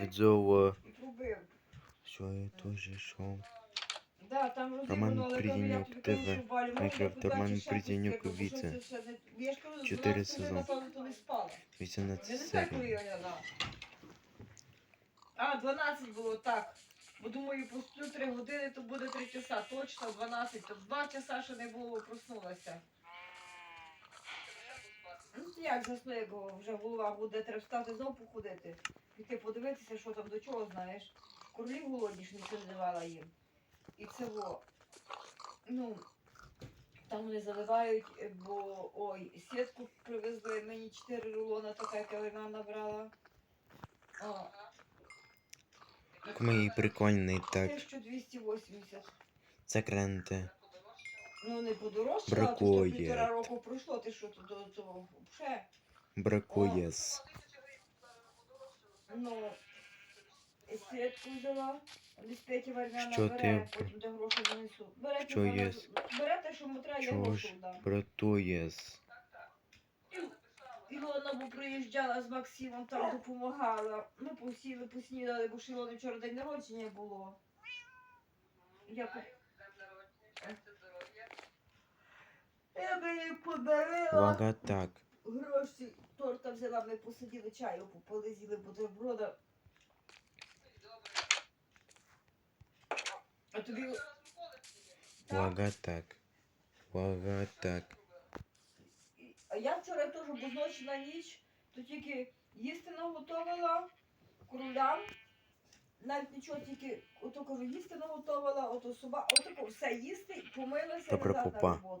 Відзово. і. Що я теж йшов. Да, там Роман кажу, ТВ. туди Роман Придінюк, Віце. Чотири сезон. напевно, то не спала. 18 не знаю, серій. А, 12 було, так. Бо думаю, посплю 3 години, то буде 3 часа. Точно 12, то 2 часа ще не було, проснулася. Як засну, як вже голова буде, треба встати знову походити. Піти подивитися, що там до чого, знаєш. Королів голодні ж нічого не давала їм. І це во. Ну, там вони заливають, е, бо ой, сітку привезли мені 4 рулона, така, яка вона набрала. О, Мій прикольний так. 1280. Закренте. Ну не подорожчало, а то Бракує. півтора року пройшло, ти що тут до цього вже. Бракує. с. Ну, і сітку взяла, диспеті варняна Що бере, ти- потім де гроші занесу. Бере, Що вона- є? бере те, що йому треба, я Чого гроші дам. Братує. с. Ілона бо приїжджала з Максимом, там допомагала. Ми посіли, поснідали, бо ж Ілони вчора день народження було. Я, по... я би їй подарила. Вага так. Гроші торта взяла, ми посиділи чаю, попили, з'їли бутерброда. А тобі. Вага так. Вага так. А я вчора теж бо з ночі на ніч, то тільки їсти наготовила кролям. Навіть нічого тільки ото кажу, їсти наготовила, ото соба, отако все їсти, помилася і Добре, назад на попа. роботу.